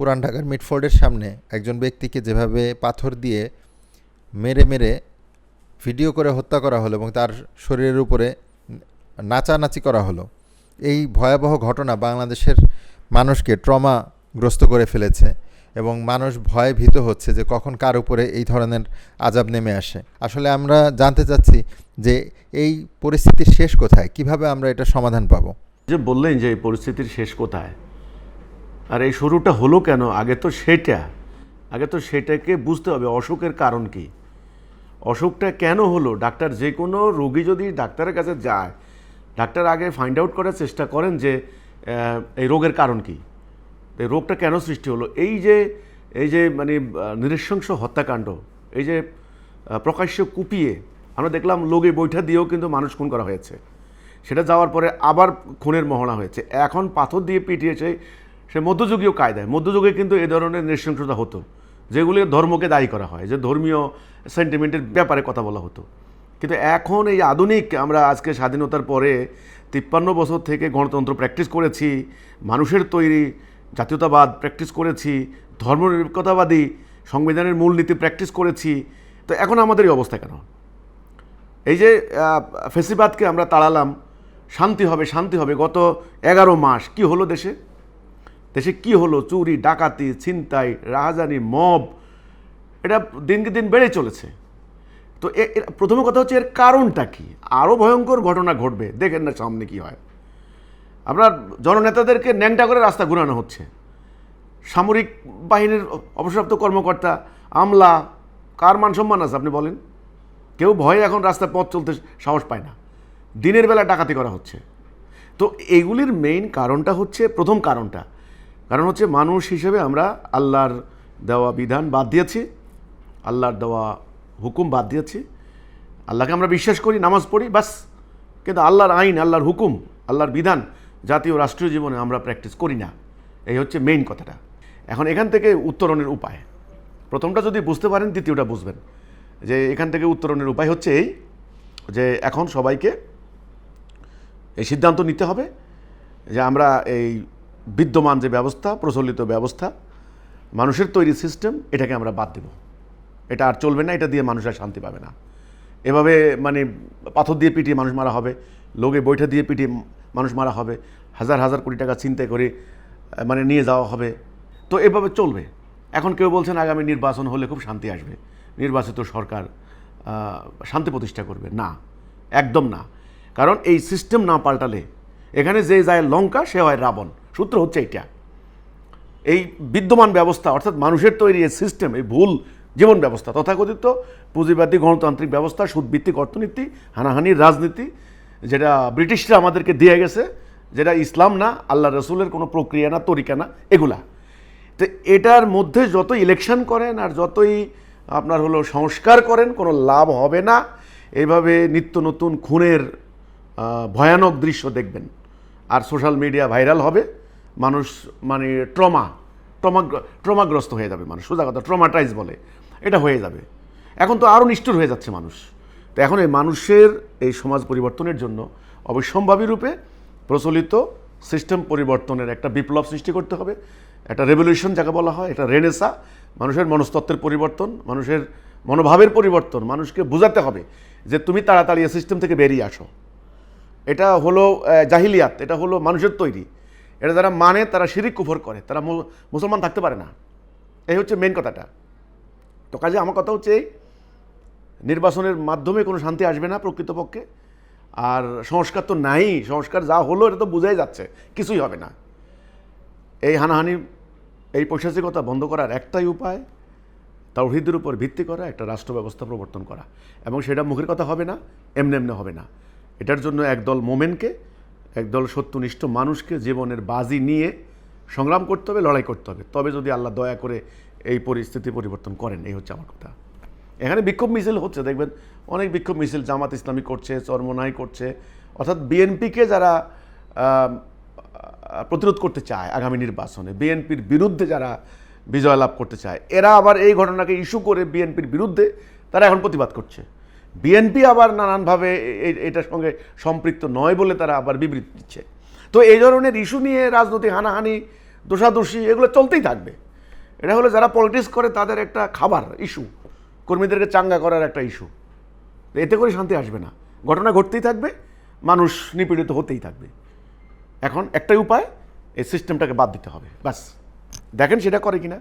পুরান ঢাকার মিটফোর্ডের সামনে একজন ব্যক্তিকে যেভাবে পাথর দিয়ে মেরে মেরে ভিডিও করে হত্যা করা হলো এবং তার শরীরের উপরে নাচানাচি করা হলো, এই ভয়াবহ ঘটনা বাংলাদেশের মানুষকে ট্রমাগ্রস্ত করে ফেলেছে এবং মানুষ ভয়ে ভীত হচ্ছে যে কখন কার উপরে এই ধরনের আজাব নেমে আসে। আসলে আমরা জানতে চাচ্ছি যে এই পরিস্থিতির শেষ কোথায়? কীভাবে আমরা এটা সমাধান পাবো? যে বললেন যে এই পরিস্থিতির শেষ কোথায়? আর এই শুরুটা হলো কেন? আগে তো সেটা। আগে তো সেটাকে বুঝতে হবে, অসুখের কারণ কি? অসুখটা কেন হলো? ডাক্তার যে কোনো রোগী যদি ডাক্তারের কাছে যায়, ডাক্তার আগে ফাইন্ড আউট করার চেষ্টা করেন যে এই রোগের কারণ কি? এই রোগটা কেন সৃষ্টি হলো? এই যে এই যে মানে নৃশংস হত্যাকাণ্ড, এই যে প্রকাশ্য কুপিয়ে, আমরা দেখলাম লোকে বৈঠা দিয়েও কিন্তু মানুষ খুন করা হয়েছে। সেটা যাওয়ার পরে আবার খুনের মহড়া হয়েছে। এখন পাথর দিয়ে পিটিয়েছে সে মধ্যযুগীয় কায়দায়, মধ্যযুগে কিন্তু এ ধরনের নৃশংসতা হতো, যেগুলি ধর্মকে দায়ী করা হয়, যে ধর্মীয় সেন্টিমেন্টের ব্যাপারে কথা বলা হতো। কিন্তু এখন এই আধুনিক, আমরা আজকে স্বাধীনতার পরে তিপ্পান্ন বছর থেকে গণতন্ত্র প্র্যাকটিস করেছি, মানুষের তৈরি জাতীয়তাবাদ প্র্যাকটিস করেছি, ধর্মনিরপেক্ষতাবাদী সংবিধানের মূলনীতি প্র্যাকটিস করেছি, তো এখন আমাদের এই অবস্থা কেন? এই যে ফেসিবাদকে আমরা তাড়ালাম, শান্তি হবে শান্তি হবে, গত এগারো মাস কি হলো দেশে? দেশে কি হলো? চুরি, ডাকাতি, ছিনতাই, রাহাজানি, মব, এটা দিনকে দিন বেড়ে চলেছে। তো প্রথম কথা হচ্ছে এর কারণটা কি? আরও ভয়ঙ্কর ঘটনা ঘটবে। দেখেন না সামনে কি হয়। আপনার জননেতাদেরকে ন্যাংটা করে রাস্তা ঘুরানো হচ্ছে। সামরিক বাহিনীর অবসরপ্রাপ্ত কর্মকর্তা, আমলা, কার মান সম্মান আছে আপনি বলেন? কেউ ভয়ে এখন রাস্তায় পথ চলতে সাহস পায় না। দিনের বেলা ডাকাতি করা হচ্ছে। তো এগুলির মেইন কারণটা হচ্ছে, প্রথম কারণটা কারণ হচ্ছে মানুষ হিসেবে আমরা আল্লাহর দেওয়া বিধান বাদ দিয়েছি, আল্লাহর দেওয়া হুকুম বাদ দিয়েছি। আল্লাহকে আমরা বিশ্বাস করি, নামাজ পড়ি, বাস। কিন্তু আল্লাহর আইন, আল্লাহর হুকুম, আল্লাহর বিধান জাতীয় রাষ্ট্রীয় জীবনে আমরা প্র্যাকটিস করি না। এই হচ্ছে মেইন কথাটা। এখন এখান থেকে উত্তরণের উপায়। প্রথমটা যদি বুঝতে পারেন, দ্বিতীয়টা বুঝবেন। যে এখান থেকে উত্তরণের উপায় হচ্ছে এই, যে এখন সবাইকে এই সিদ্ধান্ত নিতে হবে যে আমরা এই বিদ্যমান যে ব্যবস্থা, প্রচলিত ব্যবস্থা, মানুষের তৈরি সিস্টেম এটাকে আমরা বাদ দেব। এটা আর চলবে না, এটা দিয়ে মানুষ আর শান্তি পাবে না। এভাবে মানে পাথর দিয়ে পিটিয়ে মানুষ মারা হবে, লোকে বৈঠা দিয়ে পিটিয়ে মানুষ মারা হবে, হাজার হাজার কোটি টাকা চিন্তা করে মানে নিয়ে যাওয়া হবে। তো এভাবে চলবে। এখন কেউ বলছেন আগামী নির্বাচন হলে খুব শান্তি আসবে। নির্বাচিত সরকার শান্তি প্রতিষ্ঠা করবে। না, একদম না। কারণ এই সিস্টেম না পাল্টালে, এখানে যে যায় লঙ্কা, সে হয় রাবণ। সূত্র হচ্ছে এইটা। এই বিদ্যমান ব্যবস্থা, অর্থাৎ মানুষের তৈরি এই সিস্টেম এই ভুল জীবন ব্যবস্থা, তথাকথিত পুঁজিবাদী গণতান্ত্রিক ব্যবস্থা, সুদভিত্তিক অর্থনীতি, হানাহানির রাজনীতি, যেটা ব্রিটিশরা আমাদেরকে দিয়ে গেছে, যেটা ইসলাম না, আল্লাহ রসুলের কোনো প্রক্রিয়া না, তরিকা না, এগুলা। তো এটার মধ্যে যত ইলেকশন করেন আর যতই আপনার হলো সংস্কার করেন, কোনো লাভ হবে না। এইভাবে নিত্য নতুন খুনের ভয়ানক দৃশ্য দেখবেন। আর সোশ্যাল মিডিয়া ভাইরাল হবে। মানুষ মানে ট্রমা ট্রমা, ট্রমাগ্রস্ত হয়ে যাবে মানুষ। সোজা কথা, ট্রমাটাইজ বলে। এটা হয়ে যাবে। এখন তো আরও নিষ্ঠুর হয়ে যাচ্ছে মানুষ। তো এখন এই মানুষের এই সমাজ পরিবর্তনের জন্য অবশ্যম্ভাবী রূপে প্রচলিত সিস্টেম পরিবর্তনের একটা বিপ্লব সৃষ্টি করতে হবে। একটা রেভলিউশন যাকে বলা হয় এটা রেনেসা, মানুষের মনস্তত্ত্বের পরিবর্তন, মানুষের মনোভাবের পরিবর্তন, মানুষকে বোঝাতে হবে যে তুমি তাড়াতাড়ি সিস্টেম থেকে বেরিয়ে আসো। এটা হলো জাহিলিয়াত, এটা হলো মানুষের তৈরি। এটা যারা মানে তারা শিরিক কুফর করে, তারা মুসলমান থাকতে পারে না। এই হচ্ছে মেন কথাটা। তো কাজে আমার কথা হচ্ছে এই, নির্বাচনের মাধ্যমে কোনো শান্তি আসবে না প্রকৃতপক্ষে, আর সংস্কার তো নাই, সংস্কার যা হলো এটা তো বোঝাই যাচ্ছে, কিছুই হবে না। এই হানাহানি, এই পৈশাচিকতা বন্ধ করার একটাই উপায়, তাওহিদের উপর ভিত্তি করা, একটা রাষ্ট্র ব্যবস্থা প্রবর্তন করা। এবং সেটা মুখের কথা হবে না, এমনি এমনি হবে না। এটার জন্য একদল মোমেনকে একদল সত্যনিষ্ঠ মানুষকে জীবনের বাজি নিয়ে সংগ্রাম করতে হবে, লড়াই করতে হবে। তবে যদি আল্লাহ দয়া করে এই পরিস্থিতি পরিবর্তন করেন, এই হচ্ছে আমার কথা। এখানে বিক্ষোভ মিছিল হচ্ছে, দেখবেন অনেক বিক্ষোভ মিছিল জামাত ইসলামী করছে, চরমনাই করছে। অর্থাৎ বিএনপিকে যারা প্রতিরোধ করতে চায় আগামী নির্বাচনে, বিএনপির বিরুদ্ধে যারা বিজয় লাভ করতে চায়, এরা আবার এই ঘটনাকে ইস্যু করে বিএনপির বিরুদ্ধে তারা এখন প্রতিবাদ করছে। বিএনপি আবার নানানভাবে এটার সঙ্গে সম্পৃক্ত নয় বলে তারা আবার বিবৃতি দিচ্ছে। তো এই ধরনের ইস্যু নিয়ে রাজনৈতিক হানাহানি, দোষাদোষী এগুলো চলতেই থাকবে। এটা হলো যারা পলিটিক্স করে তাদের একটা খাবার, ইস্যু। কর্মীদেরকে চাঙ্গা করার একটা ইস্যু। এতে করে শান্তি আসবে না। ঘটনা ঘটতেই থাকবে, মানুষ নিপীড়িত হতেই থাকবে। এখন একটাই উপায়, এই সিস্টেমটাকে বাদ দিতে হবে। ব্যাস। দেখেন সেটা করে কিনা।